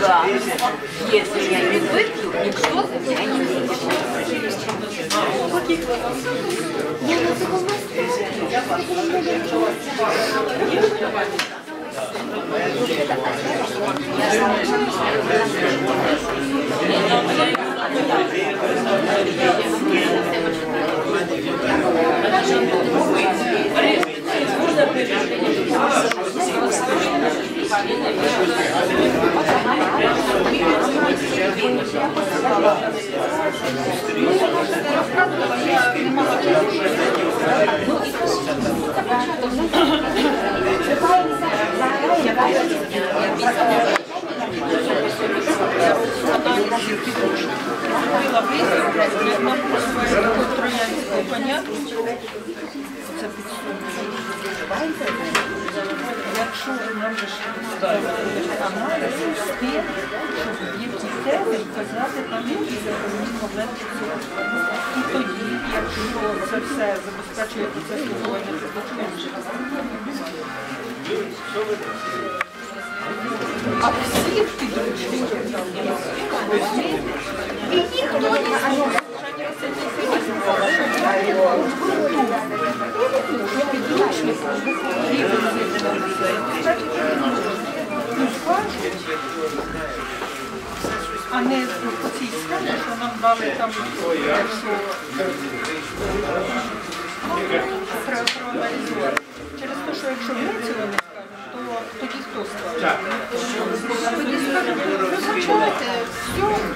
Да. Если я не выпью, никто за меня не выпьет. Купила висновку, як нам Якщо же ж аналіз щоб в який термін казати які законні моменти цього. І тоді, якщо це все забезпечує процес лікування, то А всі підручники там. І ніхто не А не по цій схемі, що нам дали там, проаналізувати. Через те, що якщо ми цього не скажемо, то тоді хто скаже? Тоді скажемо, вибачайте, все.